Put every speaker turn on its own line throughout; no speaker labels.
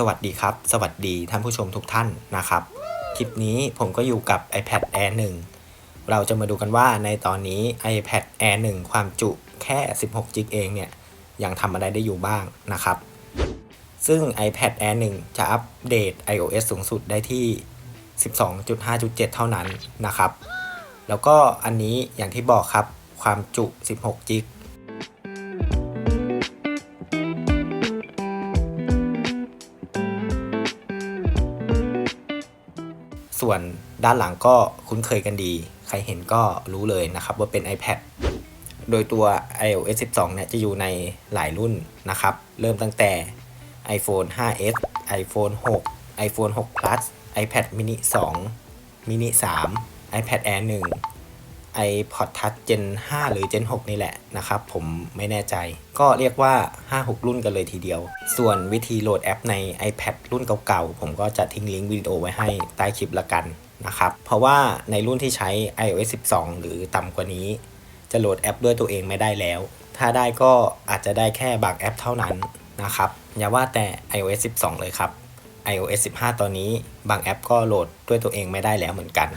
สวัสดีครับ สวัสดีท่านผู้ชมทุกท่านนะครับ คลิปนี้ผมก็อยู่กับ iPad Air 1 เราจะมาดูกันว่าในตอนนี้ iPad Air 1 ความจุแค่ 16 g b เองเนี่ย ยังทำอะไรได้อยู่บ้างนะครับ ซึ่ง iPad Air 1 จะอัปเดต iOS สูงสุดได้ที่ 12.5.7 เท่านั้นนะครับ แล้วก็อันนี้อย่างที่บอกครับความจุ 16 g b ส่วนด้านหลังก็คุ้นเคยกันดี ใครเห็นก็รู้เลยนะครับว่าเป็น iPad โดยตัว iOS 12 เนี่ยจะอยู่ในหลายรุ่นนะครับ เริ่มตั้งแต่ iPhone 5s iPhone 6 iPhone 6 Plus iPad mini 2 mini 3 iPad Air 1 iPod Touch Gen 5 หรือ Gen 6 นี่แหละนะครับ ผมไม่แน่ใจ ก็เรียกว่า 5-6 รุ่นกันเลยทีเดียว ส่วนวิธีโหลดแอปใน iPad รุ่นเก่าๆ ผมก็จะทิ้งลิงก์วิดีโอไว้ให้ใต้คลิปละกันนะครับ เพราะว่าในรุ่นที่ใช้ iOS 12 หรือต่ำกว่านี้ จะโหลดแอปด้วยตัวเองไม่ได้แล้ว ถ้าได้ก็อาจจะได้แค่บางแอปเท่านั้นนะครับ อย่าว่าแต่ iOS 12 เลยครับ iOS 15 ตอนนี้บางแอปก็โหลดด้วยตัวเองไม่ได้แล้วเหมือนกัน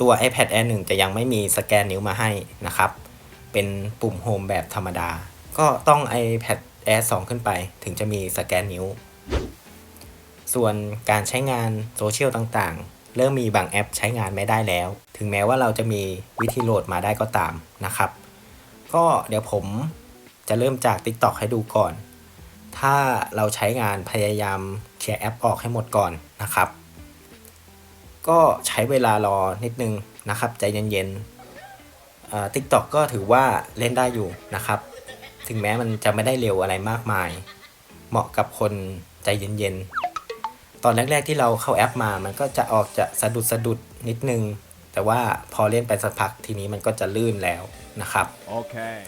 ตัว iPad Air 1 จะยังไม่มีสแกนนิ้วมาให้นะครับ เป็นปุ่มโฮมแบบธรรมดา ก็ต้อง iPad Air 2 ขึ้นไป ถึงจะมีสแกนนิ้ว ส่วนการใช้งานโซเชียลต่างๆ เริ่มมีบางแอปใช้งานไม่ได้แล้ว ถึงแม้ว่าเราจะมีวิธีโหลดมาได้ก็ตามนะครับ ก็เดี๋ยวผมจะเริ่มจาก TikTok ให้ดูก่อน ถ้าเราใช้งานพยายามเคลียร์แอปออกให้หมดก่อนนะครับ ก็ใช้เวลารอนิดนึงนะครับ ใจเย็นๆทิกตอกก็ถือว่าเล่นได้อยู่นะครับ ถึงแม้มันจะไม่ได้เร็วอะไรมากมาย เหมาะกับคนใจเย็นๆ ตอนแรกๆที่เราเข้าแอปมา มันก็จะออกจะสะดุดสะดุดนิดนึง แต่ว่าพอเล่นไปสักพักทีนี้มันก็จะลื่นแล้วนะครับ
Okay.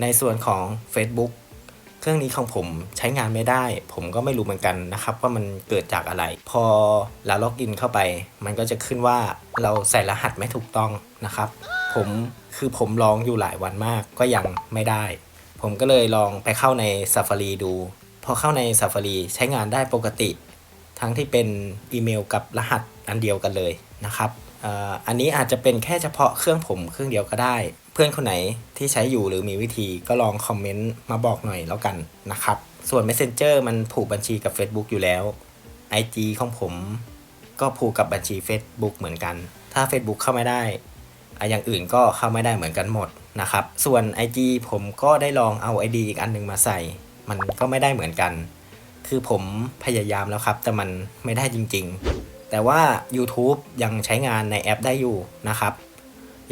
ในส่วนของ Facebook เครื่องนี้ของผมใช้งานไม่ได้ ผมก็ไม่รู้เหมือนกันนะครับว่ามันเกิดจากอะไร พอเราล็อกอินเข้าไป มันก็จะขึ้นว่าเราใส่รหัสไม่ถูกต้องนะครับ ผมคือผมลองอยู่หลายวันมากก็ยังไม่ได้ ผมก็เลยลองไปเข้าใน Safari ดู พอเข้าใน Safari ใช้งานได้ปกติ ทั้งที่เป็นอีเมลกับรหัสอันเดียวกันเลยนะครับ อันนี้อาจจะเป็นแค่เฉพาะเครื่องผมเครื่องเดียวก็ได้ เพื่อนคนไหนที่ใช้อยู่หรือมีวิธีก็ลองคอมเมนต์มาบอกหน่อยแล้วกันนะครับ ส่วน Messenger มันผูกบัญชีกับ Facebook อยู่แล้ว IG ของผมก็ผูกกับบัญชี Facebook เหมือนกัน ถ้า Facebook เข้าไม่ได้อย่างอื่นก็เข้าไม่ได้เหมือนกันหมดนะครับ ส่วน IG ผมก็ได้ลองเอา ID อีกอันหนึงมาใส่ มันก็ไม่ได้เหมือนกัน คือผมพยายามแล้วครับ แต่มันไม่ได้จริง ๆ แต่ว่า YouTube ยังใช้งานในแอปได้อยู่นะครับ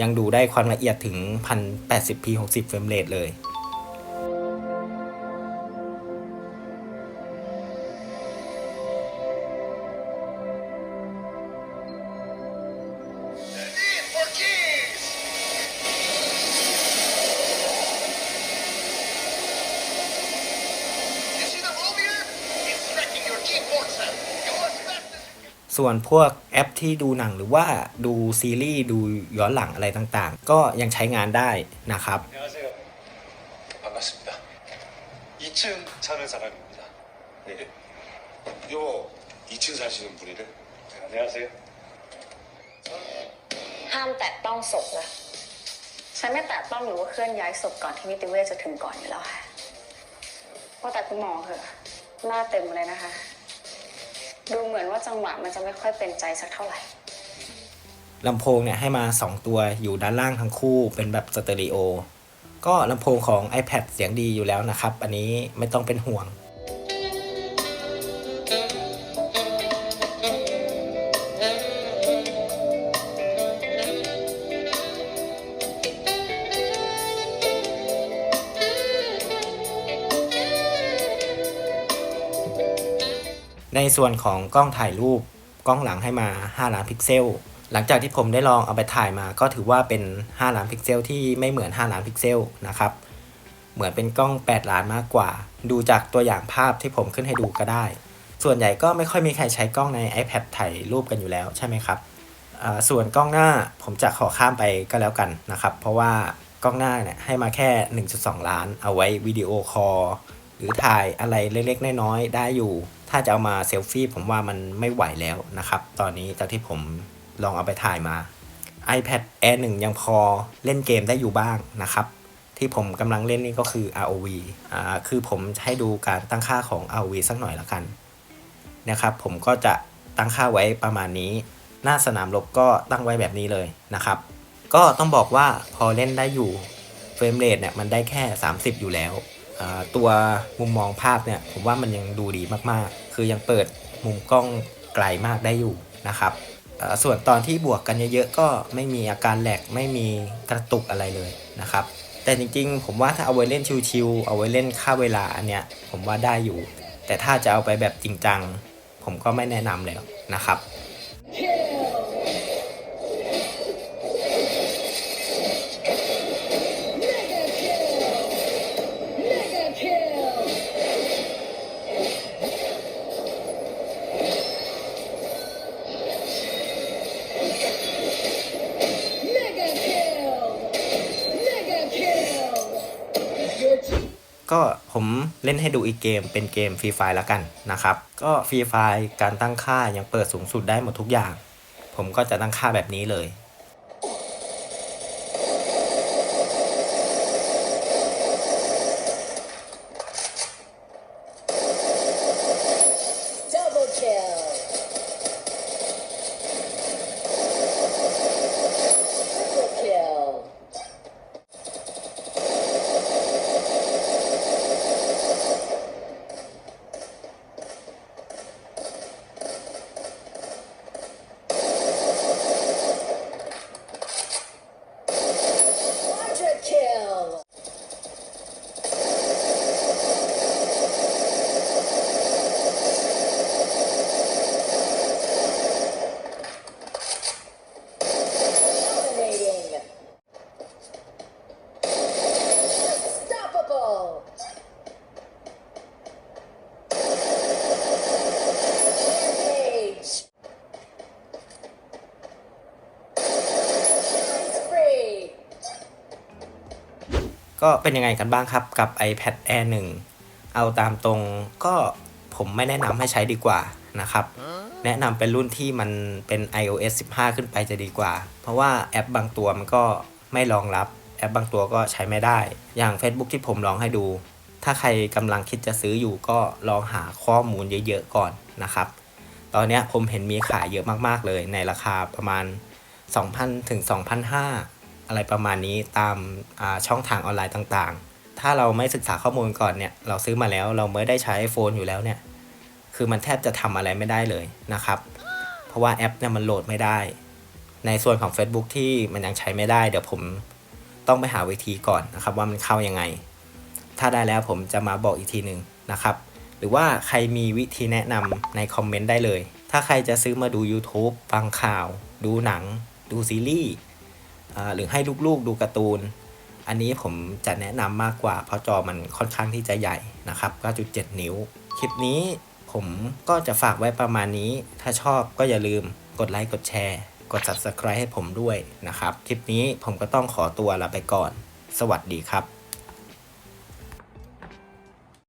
ยังดูได้ความละเอียดถึง 1080p 60เฟรมเรทเลย ส่วนพวกแอปที่ดูหนังหรือว่าดูซีรีส์ดูย้อนหลังอะไรต่างๆ ก็ยังใช้งานได้นะครับ
ห้ามแตะต้องศพนะฉันไม่แตะต้องหรือว่าเคลื่อนย้ายศพก่อนที่นิติเวชจะถึงก่อนอยู่แล้วค่ะว่าแต่คุณหมอเหอะหน้าเต็มเลยนะคะ ดูเหมือนว่าจังหวะมันจะไม่ค่อยเป็นใจสักเท่าไหร่
ลำโพงเนี่ยให้มา 2 ตัวอยู่ด้านล่างทั้งคู่เป็นแบบสเตอริโอ ก็ลำโพงของ iPad เสียงดีอยู่แล้วนะครับ อันนี้ไม่ต้องเป็นห่วง ในส่วนของกล้องถ่ายรูปกล้องหลังให้มา 5 ล้านพิกเซล หลังจากที่ผมได้ลองเอาไปถ่ายมา ก็ถือว่าเป็น 5 ล้านพิกเซลที่ไม่เหมือน 5 ล้านพิกเซลนะครับ เหมือนเป็นกล้อง 8 ล้านมากกว่า ดูจากตัวอย่างภาพที่ผมขึ้นให้ดูก็ได้ ส่วนใหญ่ก็ไม่ค่อยมีใครใช้กล้องใน iPad ถ่ายรูปกันอยู่แล้วใช่ไหมครับ ส่วนกล้องหน้าผมจะขอข้ามไปก็แล้วกันนะครับ เพราะว่ากล้องหน้าเนี่ยให้มาแค่ 1.2 ล้าน เอาไว้วิดีโอคอลหรือถ่ายอะไรเล็กๆน้อยๆได้อยู่ ถ้าจะเอามาเซลฟี่ผมว่ามันไม่ไหวแล้วนะครับ ตอนนี้จากที่ผมลองเอาไปถ่ายมา iPad Air 1 ยังพอเล่นเกมได้อยู่บ้างนะครับ ที่ผมกำลังเล่นนี่ก็คือ ROV อ่าคือผมให้ดูการตั้งค่าของ ROV สักหน่อยละกันนะครับ ผมก็จะตั้งค่าไว้ประมาณนี้ หน้าสนามรบก็ตั้งไว้แบบนี้เลยนะครับ ก็ต้องบอกว่าพอเล่นได้อยู่เฟรมเรทเนี่ยมันได้แค่ 30 อยู่แล้ว ตัวมุมมองภาพเนี่ยผมว่ามันยังดูดีมากๆ คือยังเปิดมุมกล้องไกลมากได้อยู่นะครับส่วนตอนที่บวกกันเยอะๆก็ไม่มีอาการแหลกไม่มีกระตุกอะไรเลยนะครับ แต่จริงๆ ผมว่าถ้าเอาไว้เล่นชิวๆเอาไว้เล่นค่าเวลาอันเนี้ยผมว่าได้อยู่ แต่ถ้าจะเอาไปแบบจริงจัง ผมก็ไม่แนะนำแล้วนะครับ ก็ผมเล่นให้ดูอีกเกมเป็นเกมฟรีไฟแล้วกันนะครับ ก็ฟรีไฟการตั้งค่ายังเปิดสูงสุดได้หมดทุกอย่าง ผมก็จะตั้งค่าแบบนี้เลย ก็เป็นยังไงกันบ้างครับกับ iPad Air 1 เอาตามตรงก็ผมไม่แนะนำให้ใช้ดีกว่านะครับ แนะนำเป็นรุ่นที่มันเป็น iOS 15 ขึ้นไปจะดีกว่า เพราะว่าแอปบางตัวมันก็ไม่รองรับแอปบางตัวก็ใช้ไม่ได้ อย่าง Facebook ที่ผมลองให้ดู ถ้าใครกำลังคิดจะซื้ออยู่ก็ลองหาข้อมูลเยอะๆก่อนนะครับ ตอนนี้ผมเห็นมีขายเยอะมากๆเลยในราคาประมาณ 2,000ถึง2,500 อะไรประมาณนี้ตามาช่องทางออนไลน์ต่างๆ ถ้าเราไม่ศึกษาข้อมูลก่อนเนี่ยเราซื้อมาแล้วเราไม่ได้ใช้ iPhone อยู่แล้วเนี่ยคือมันแทบจะทำอะไรไม่ได้เลยนะครับ เพราะว่าแอปเนี่ยมันโหลดไม่ได้ ในส่วนของ Facebook ที่มันยังใช้ไม่ได้ เดี๋ยวผมต้องไปหาวิธีก่อนนะครับ ว่ามันเข้ายังไง ถ้าได้แล้วผมจะมาบอกอีกทีหนึ่งนะครับ หรือว่าใครมีวิธีแนะนำในคอมเมนต์ได้เลย ถ้าใครจะซื้อมาดู YouTube ฟังข่าว ดูหนัง ดูซีรีส์ หรือให้ลูกๆดูการ์ตูน อันนี้ผมจะแนะนำมากกว่า เพราะจอมันค่อนข้างที่จะใหญ่นะครับ 9.7 นิ้ว คลิปนี้ผมก็จะฝากไว้ประมาณนี้ ถ้าชอบก็อย่าลืมกดไลค์กดแชร์ กด Subscribe ให้ผมด้วยนะครับ คลิปนี้ผมก็ต้องขอตัวลาไปก่อน สวัสดีครับ